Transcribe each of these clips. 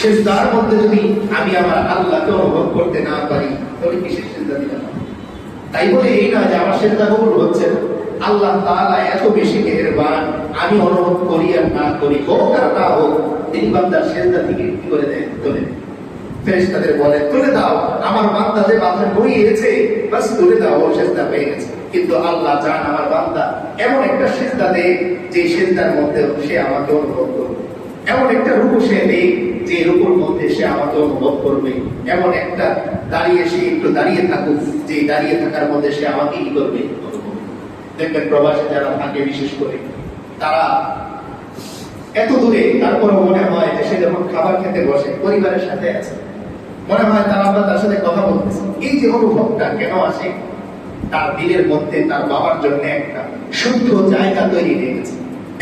সেজদার মধ্যে যদি আমি আমার আল্লাহকে অনুভব করতে না পারি, তাহলে কিসের সেজদা দিলাম তাই বলে এই না যে আমার সেজদা কবুল হচ্ছে না। আল্লাহ তাআলা এত বেশি মেহেরবান, আমি অনুভব করি আর না করি, হোক আর না হোক, তিনি বান্দার সেজদা থেকে কি করে দেন? তুলে ফেরেশতাদের বলে, তুলে দাও, আমার বান্দা যে মাথায় বইয়েছে বাস তুলে দাও, ও সেজদা পেয়ে গেছে। কিন্তু আল্লাহ জান আমার বান্দা এমন একটা সেজদা দেয় যে সেজদার মধ্যে সে আমাকে অনুভব করবে। এমন একটা রূপ সে নেই যে রূপের মধ্যে সে আমাকে অনুভব করবে। এমন একটা দাঁড়িয়ে সে একটু দাঁড়িয়ে থাকুক যে দাঁড়িয়ে থাকার মধ্যে সে আমাকে কি করবে? দেখবেন প্রবাসে যারা থাকে, বিশেষ করে, তারা এত দূরে, তারপরও মনে হয় যে সে যখন খাবার খেতে বসে, পরিবারের সাথে আছে, মনে হয় তারা আমরা তার সাথে কথা বলতেছি। এই যে অনুভবটা কেন আসে? তার দিলের মধ্যে, তার বাবার জন্য একটা শুদ্ধ জায়গা তৈরি হয়ে গেছে।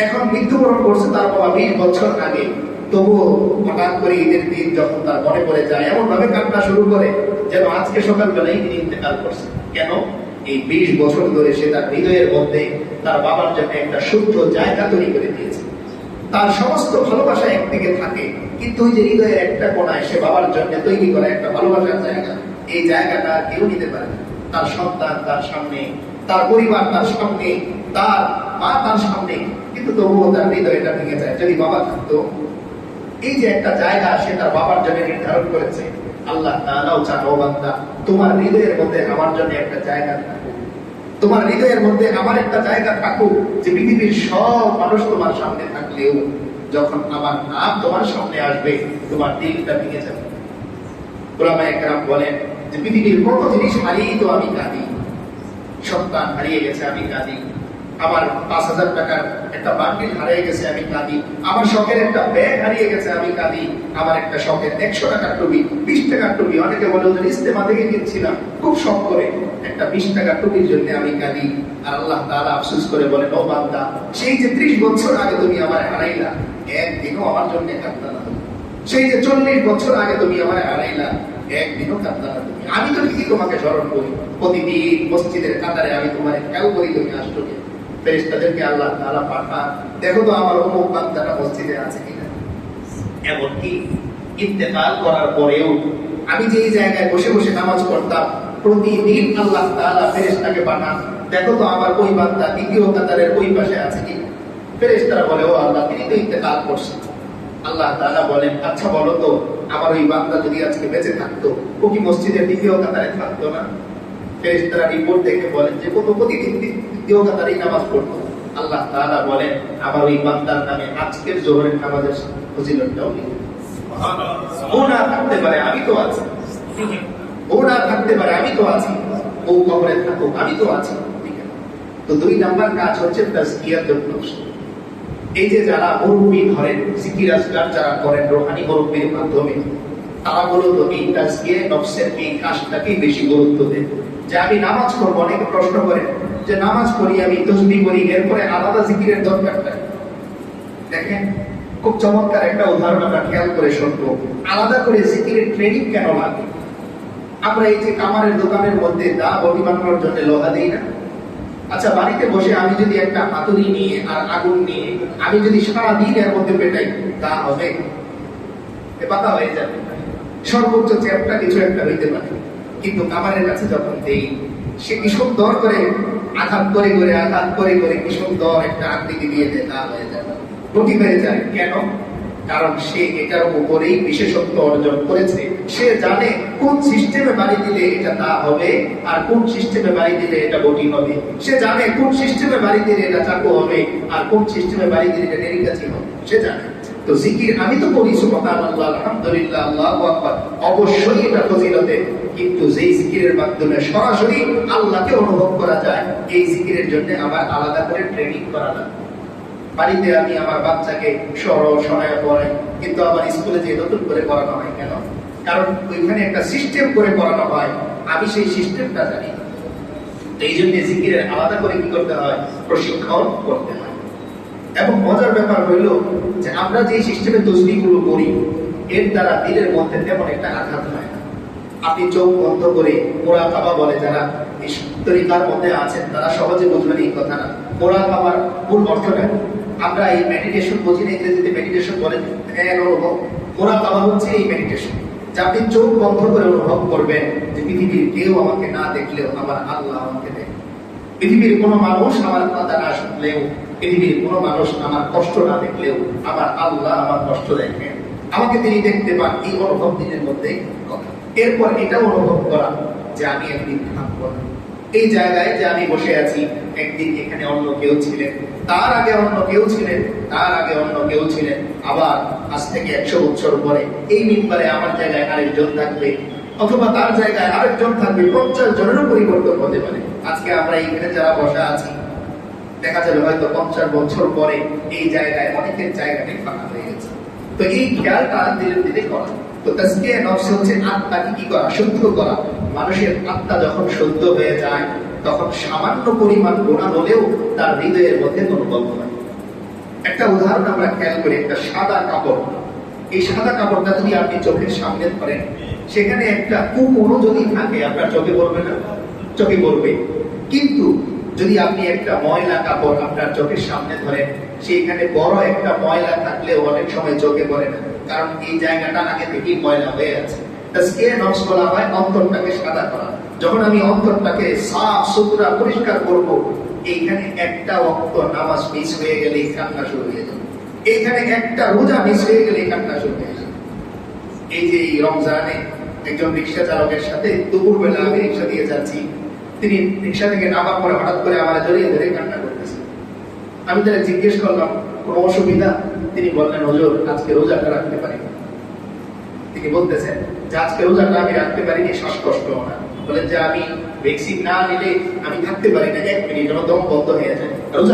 এখন মৃত্যুবরণ করছে তার বাবা বিশ বছর আগে। তবুও হঠাৎ করে ঈদের দিন যখন তার মনে পড়ে যায় এমন ভাবে কান্না শুরু করে যেন আজকে সকালবেলায় তিনি ইন্তেকাল করছে। কেন? এই বিশ বছর ধরে সে তার হৃদয়ের মধ্যে তার বাবার জন্য একটা শুদ্ধ জায়গা তৈরি করে দিয়েছে। তার সমস্ত ভালোবাসা একদিকে থাকে, কিন্তু ওই যে হৃদয়ের একটা কোনায় সে বাবার জন্য তৈরি করা একটা ভালোবাসার জায়গা, এই জায়গাটা কেউ নিতে পারে না। তার সন্তান তার সামনে, তার পরিবার তার সামনে, তার মা তার সামনে, কিন্তু তবুও তার হৃদয়টা ভেঙে যায়। যদি বাবা থাকতো এই যে একটা জায়গা সে তার বাবার জন্য নির্ধারণ করেছে, আল্লাহ তাআলাও চান, ও বান্দা, তোমার হৃদয়ের মধ্যে আমার জন্য একটা জায়গা তোমার হৃদয়ের মধ্যে আমার একটা জায়গা থাকুক যে পৃথিবীর সব মানুষ তোমার সামনে থাকলেও যখন আমার নাম তোমার সামনে আসবে, তোমার দিলটা ভেঙে যাবে। ওলামা একরাম বলেন যে পৃথিবীর কত জিনিস হারিয়েই তো আমি কাঁদি, সন্তান হারিয়ে গেছে, আমি কাঁদি। আমার পাঁচ হাজার টাকার একটা বান্ডিল হারিয়ে গেছে আমি কাঁদি। আমার শখের একটা ব্যাগ হারিয়ে গেছে আমি কাঁদি। আমার একটা শখের একশো টাকার টুপি, বিশ টাকার টুপি, অনেকে বলে ওদের ইস্তেমা থেকে কিনছিলাম। খুব শখ করে একটা বিশ টাকার টুপির জন্য আমি কাঁদি। আর আল্লাহ তাআলা আফসোস করে বলেন ও বান্দা, সেই যে ত্রিশ বছর আগে তুমি আমার হারাইলা একদিনও আমার জন্য কাঁদতা না সেই যে চল্লিশ বছর আগে তুমি আমার হারাইলা একদিনও কাঁদতা না আমি তো ঠিকই তোমাকে স্মরণ করি। প্রতিদিন মসজিদের কাতারে আমি তোমার কেউ করি তুমি আষ্টকে আল্লাহ দেখো তো আমার অমুক বান্দাটা মসজিদে আছে কিনা। এমনকি ইন্তেকাল করার পরেও আমি জায়গায় বসে বসে নামাজ প্রতিদিন আল্লাহ পাঠান। দেখো তো আমার ওই বান্দা দ্বিতীয় কাতারের ওই পাশে আছে কি ফেরেশতারা বলে, ও আল্লাহ, তিনি তো ইন্তেকাল করছেন। আল্লাহ তাআলা বলেন আচ্ছা বলো তো, আমার ওই বান্দা যদি আজকে বেঁচে থাকতো, ও কি মসজিদের দ্বিতীয় কাতারে থাকতো না? ফেরেশতারা রিপোর্ট দেখে বলেন যে কত প্রতিদিন দ্বিতীয় কাতারেই নামাজ পড়তো। আল্লাহ তাআলা বলেন আমার ওই বান্দার নামে আজকের জোহরের নামাজের ফজিলতটাও লিখে ও না থাকতে পারে আমি তো আছি। ও না থাকতে পারে আমি তো আছি। ও কবরে থাকুক আমি তো আছি। তো দুই নাম্বার কাজ হচ্ছে তাজকিয়াতুন নফস এই যে যারা মুরব্বী ধরেন যারা করেন রোহানি মুরব্বীর মাধ্যমে তারা মূলত এই তাজকিয়ে নফসের এই কাজটাকেই বেশি গুরুত্ব দেন যে আমি নামাজ করব অনেকে প্রশ্ন করেন যে নামাজ পড়ি, আমি তসবি করি, এরপরে আলাদা জিকিরের দরকারটা কি? দেখেন, খুব চমৎকার একটা উদাহরণ আমরা খেয়াল করে শুনব। আলাদা করে জিকিরের ট্রেনিং কেন লাগে? আমরা এই যে কামারের দোকানের মধ্যে দা বটি বানানোর জন্য লোহা দিই না। আচ্ছা বাড়িতে বসে আমি যদি একটা হাতুড়ি নিয়ে আর আগুন নিয়ে আমি যদি সারা দিন এর মধ্যে পেটাই, তা হবে? এ পাতা হয়ে যাবে। সর্বোচ্চ চ্যাপটা কিছু একটা হইতে পারে। কিন্তু কামারের কাছে যখন দেই, সে কি সুন্দর করে আঘাত করে করে আঘাত করে করে কি সুন্দর একটা আকৃতি দিয়ে দেয়, তা হয়ে যায় রুটি হয়ে যায়। কেন? কারণ সে এটার উপরেই বিশেষত্ব অর্জন করেছে। সে জানে কোন সিস্টেমে বাড়ি দিলে এটা তা হবে আর কোন সিস্টেমে বাড়ি দিলে এটা বটি হবে। সে জানে কোন সিস্টেমে বাড়ি দিলে এটা চাকু হবে আর কোন সিস্টেমে বাড়ি দিলে এটা ডেরিকাচি হবে। সে জানে। তো জিকির আমি তো সুবহানাল্লাহ, আলহামদুলিল্লাহ, আল্লাহু আকবার। অবশ্যই এটা ফজিলতে, কিন্তু জিকিরের মাধ্যমে সরাসরি আল্লাহকে অনুভব করা যায়, এই জিকিরের জন্য আমার আলাদা করে ট্রেনিং করা লাগবে বাড়িতে আমি আমার বাচ্চাকে সরল পড়াই, কিন্তু আমার স্কুলে যে নতুন করে পড়ানো হয় কেন? কারণ ওইখানে একটা সিস্টেম করে পড়ানো হয়, আমি সেই সিস্টেমটা জানি এই জন্য জিকিরের আলাদা করে কি করতে হয়? প্রশিক্ষণ করতে হয়। এবং মজার ব্যাপার হইল যে আমরা যে সিস্টেমে তসবিগুলো করি, এর দ্বারা দিলের মধ্যে তেমন একটা আঘাত হয় আপনি চোখ বন্ধ করে মোরা কাবা বলে, যারা তরিকার মধ্যে আছেন, তারা সহজে বুঝবেন এই কথা না মোরা কাবার মূল অর্থটা আমরা এই মেডিটেশন বুঝি না, ইংরেজিতে মেডিটেশন বলে অনুভব মোরাকাবা হচ্ছে এই মেডিটেশন যে আপনি চোখ বন্ধ করে অনুভব করবেন যে পৃথিবীর কেউ আমাকে না দেখলেও আমার আল্লাহ আমাকে দেখে পৃথিবীর কোনো মানুষ আমার কথা না শুনলেও পৃথিবীর কোনো মানুষ আমার কষ্ট না দেখলেও আমার আল্লাহ আমার কষ্ট দেখেন আমাকে তিনি দেখতে পান এই অনুভব দিনের মধ্যে এরপর এটা অনুভব করা যে আমি একদিন থাকব না। এই জায়গায় যে আমি বসে আছি, একদিন এখানে অন্য কেউ ছিলেন, তার আগে অন্য কেউ ছিলেন, তার আগে অন্য কেউ ছিলেন। আবার আজ থেকে একশো বছর পরে এই মিম্বারে আমার জায়গায় আরেকজন থাকবে, অথবা তার জায়গায় আরেকজন থাকবে, পঞ্চাশ জনেরও পরিবর্তন হতে পারে। আজকে আমরা এখানে যারা বসা আছি দেখা যাবে হয়তো পঞ্চাশ বছর পরে এই জায়গায় অনেকের জায়গাটাই ফাঁকা হয়ে গেছে। তো এই খেয়ালটা ধীরে ধীরে করা। তো নফস হচ্ছে আত্মাকে কি করা? শুদ্ধ করা। মানুষের আত্মা যখন শুদ্ধ হয়ে যায়, তখন সামান্য পরিমাণ গোনা হলেও তার হৃদয়ের মধ্যে অনুভব হয় একটা উদাহরণ আমরা খেয়াল করি, একটা সাদা কাপড়। এই সাদা কাপড়টা যদি আপনি চোখের সামনে ধরেন, সেখানে একটা কুমড়ো যদি থাকে, আপনার চোখে পড়বে না? চোখে পড়বে। কিন্তু যদি আপনি একটা ময়লা কাপড় আপনার চোখের সামনে ধরেন, সেইখানে বড় একটা ময়লা থাকলেও অনেক সময় চোখে পড়ে না। কারণ এই জায়গাটা আগে থেকেই ময়লা হয়ে আছে। তাজকিয়া নফস বলা হয় অন্তরটাকে সাদা করা। যখন আমি অন্তরটাকে সাফ, সুতরা, পরিষ্কার করব, এইখানে একটা অক্ত নামাজ মিস হয়ে গেলে কান্না শুরু হয়ে যাবে। এইখানে একটা রোজা মিস হয়ে গেলে কান্না শুরু হয়ে যাবে। এই যে এই রমজানে একজন রিক্সা চালকের সাথে দুপুর বেলা আমি রিক্সা দিয়ে যাচ্ছি। তিনি রিক্সা থেকে নামার পরে হঠাৎ করে আমার জড়িয়ে ধরে কান্না করতেছে। আমি তারা জিজ্ঞেস করলাম, কোনো অসুবিধা? তিনি বললেন, হজুর, আজকে রোজাটা রাখতে পারি। তিনি বলতেছেন, যে আজকে রোজাটা আমি রাখতে পারিনি শ্বাসকষ্ট না। বলেন যে, আমি ভ্যাকসিন না নিলে আমি থাকতে পারি না, এক মিনিট আমার দম বন্ধ হয়ে যায়। রোজা